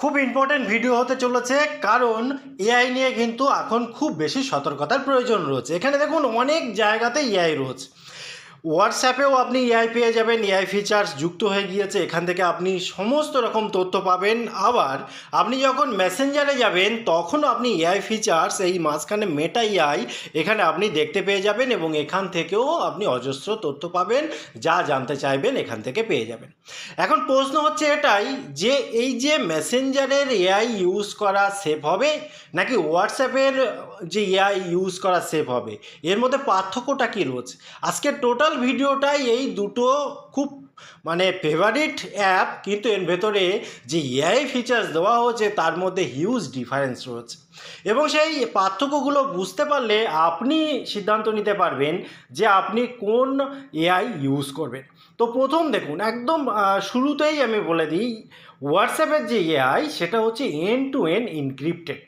খুব important video হতে চলেছে, কারণ এআই নিয়ে কিন্তু এখন খুব বেশি সতর্কতার প্রয়োজন রয়েছে। এখানে দেখুন, অনেক জায়গাতে এআই রয়েছে। হোয়াটসঅ্যাপেও আপনি এআই পেয়ে যাবেন এআই ফিচার্স যুক্ত হয়ে গিয়েছে, এখান থেকে আপনি সমস্ত রকম তথ্য পাবেন। আবার আপনি যখন মেসেঞ্জারে যাবেন তখন আপনি এআই ফিচার্স এই মাঝখানে মেটা এআই এখানে আপনি দেখতে পেয়ে যাবেন এবং এখান থেকেও আপনি অজস্র তথ্য পাবেন, যা জানতে চাইবেন, এখান থেকে পেয়ে যাবেন। এখন প্রশ্ন হচ্ছে এটাই, যে এই যে মেসেঞ্জারের এআই ইউজ করা সেফ হবে, নাকি হোয়াটসঅ্যাপের যে এআই ইউজ করা সেফ হবে, এর মধ্যে পার্থক্যটা কী রয়েছে? আজকে টোটাল ভিডিওটাই এই দুটো খুব মানে ফেভারিট অ্যাপ কিন্তু এর ভেতরে যে এআই ফিচার্স দেওয়া হয়েছে, তার মধ্যে হিউজ ডিফারেন্স রয়েছে। এবং সেই পার্থক্যগুলো বুঝতে পারলে আপনি সিদ্ধান্ত নিতে পারবেন যে আপনি কোন এআই ইউজ করবেন। তো প্রথম দেখুন, একদম শুরুতেই আমি বলে দিই হোয়াটসঅ্যাপের যে এআই সেটা হচ্ছে এন টু এন ইনক্রিপ্টেড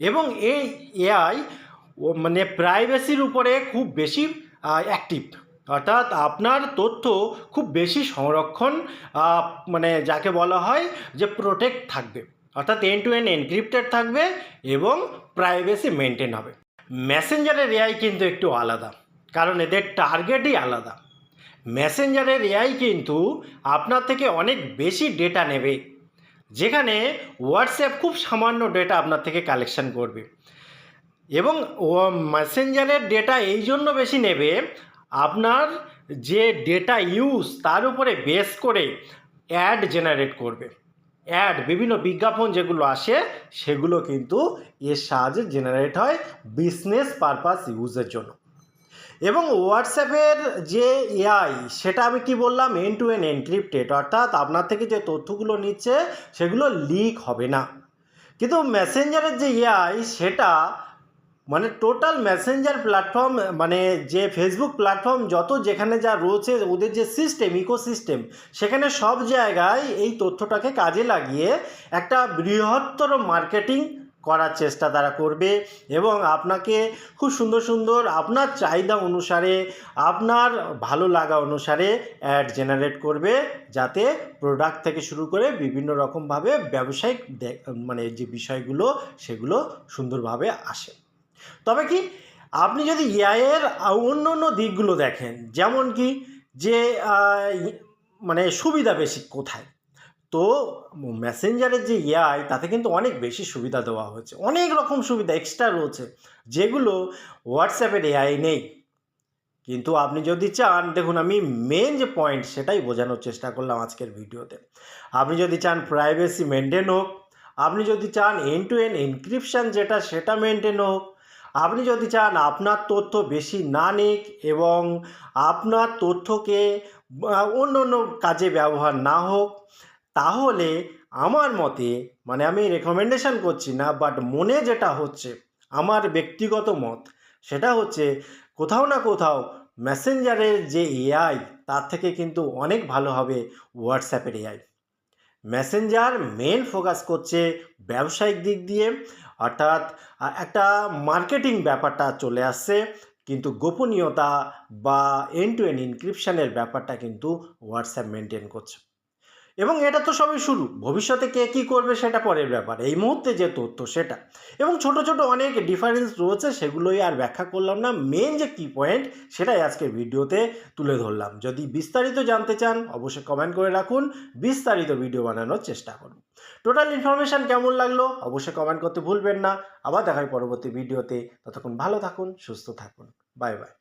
এবং এই এআই মানে প্রাইভেসির উপরে খুব বেশি অ্যাক্টিভ অর্থাৎ আপনার তথ্য খুব বেশি সংরক্ষণ মানে যাকে বলা হয় যে প্রোটেক্ট থাকবে। অর্থাৎ এন টু এন এনক্রিপ্টেড থাকবে এবং প্রাইভেসি মেনটেন হবে। মেসেঞ্জারের এআই কিন্তু একটু আলাদা, কারণ এদের টার্গেটই আলাদা। মেসেঞ্জারের এআই কিন্তু আপনার থেকে অনেক বেশি ডেটা নেবে, যেখানে হোয়াটসঅ্যাপ খুব সামান্য ডেটা আপনার থেকে কালেকশন করবে। এবং মেসেঞ্জারের ডেটা এই জন্য বেশি নেবে আপনার যে ডেটা ইউজ তার উপরে বেস করে অ্যাড জেনারেট করবে। অ্যাড বিভিন্ন বিজ্ঞাপন যেগুলো আসে, সেগুলো কিন্তু এর সাহায্যে জেনারেট হয় বিজনেস পারপাস ইউজের জন্য। এবং হোয়াটসঅ্যাপের যে এআই সেটা আমি কি বললাম? এন টু এন এনক্রিপ্টেড অর্থাৎ আপনার থেকে যে তথ্যগুলো নিচ্ছে, সেগুলো লিক হবে না। কিন্তু মেসেঞ্জারের যে এআই সেটা মানে টোটাল মেসেঞ্জার প্ল্যাটফর্ম মানে যে ফেসবুক প্ল্যাটফর্ম যত যেখানে যা রয়েছে, ওদের যে সিস্টেম ইকোসিস্টেম সেখানে সব জায়গায় এই তথ্যটাকে কাজে লাগিয়ে একটা বৃহত্তর মার্কেটিং করার চেষ্টা তারা করবে এবং আপনাকে খুব সুন্দর সুন্দর আপনার চাহিদা অনুসারে, আপনার ভালো লাগা অনুসারে অ্যাড জেনারেট করবে, যাতে প্রোডাক্ট থেকে শুরু করে বিভিন্ন রকমভাবে ব্যবসায়িক মানে যে বিষয়গুলো, সেগুলো সুন্দরভাবে আসে। তবে কি, আপনি যদি এআইয়ের অন্য অন্য দিকগুলো দেখেন, যেমন কি যে মানে সুবিধা বেশি কোথায়? তো মেসেঞ্জারের যে এআই তাতে কিন্তু অনেক বেশি সুবিধা দেওয়া হয়েছে। অনেক রকম সুবিধা এক্সট্রা রয়েছে, যেগুলো হোয়াটসঅ্যাপের এআই নেই। কিন্তু আপনি যদি চান, দেখুন আমি মেন যে পয়েন্ট সেটাই বোঝানোর চেষ্টা করলাম আজকের ভিডিওতে। আপনি যদি চান প্রাইভেসি মেনটেন হোক, আপনি যদি চান এন টু এন এনক্রিপশান যেটা, সেটা মেনটেন হোক আপনি যদি চান আপনার তথ্য বেশি না নিক এবং আপনার তথ্যকে অন্য অন্য কাজে ব্যবহার না হোক, তাহলে আমার মতে মানে আমি রেকমেন্ডেশন করছি না বাট মনে যেটা হচ্ছে, আমার ব্যক্তিগত মত, সেটা হচ্ছে কোথাও না কোথাও মেসেঞ্জারের যে এআই তার থেকে কিন্তু অনেক ভালো হবে হোয়াটসঅ্যাপের এআই মেসেঞ্জার মেন ফোকাস করছে ব্যবসায়িক দিক দিয়ে অর্থাৎ একটা মার্কেটিং ব্যাপারটা চলে আসছে, কিন্তু গোপনীয়তা বা এন টু এন ইনক্রিপশানের ব্যাপারটা কিন্তু হোয়াটসঅ্যাপ মেনটেন করছে। এবং এটা তো সবই শুরু। ভবিষ্যতে কে কী করবে সেটা পরের ব্যাপার। এই মুহূর্তে যে তথ্য, সেটা। এবং ছোট ছোট অনেক ডিফারেন্স রয়েছে, সেগুলোই আর ব্যাখ্যা করলাম না। মেন যে কি পয়েন্ট সেটাই আজকের ভিডিওতে তুলে ধরলাম। যদি বিস্তারিত জানতে চান, অবশ্যই কমেন্ট করে রাখুন। বিস্তারিত ভিডিও বানানোর চেষ্টা করুন। টোটাল ইনফরমেশান কেমন লাগল, অবশ্যই কমেন্ট করতে ভুলবেন না। আবার দেখাই পরবর্তী ভিডিওতে ততক্ষণ ভালো থাকুন, সুস্থ থাকুন। Bye bye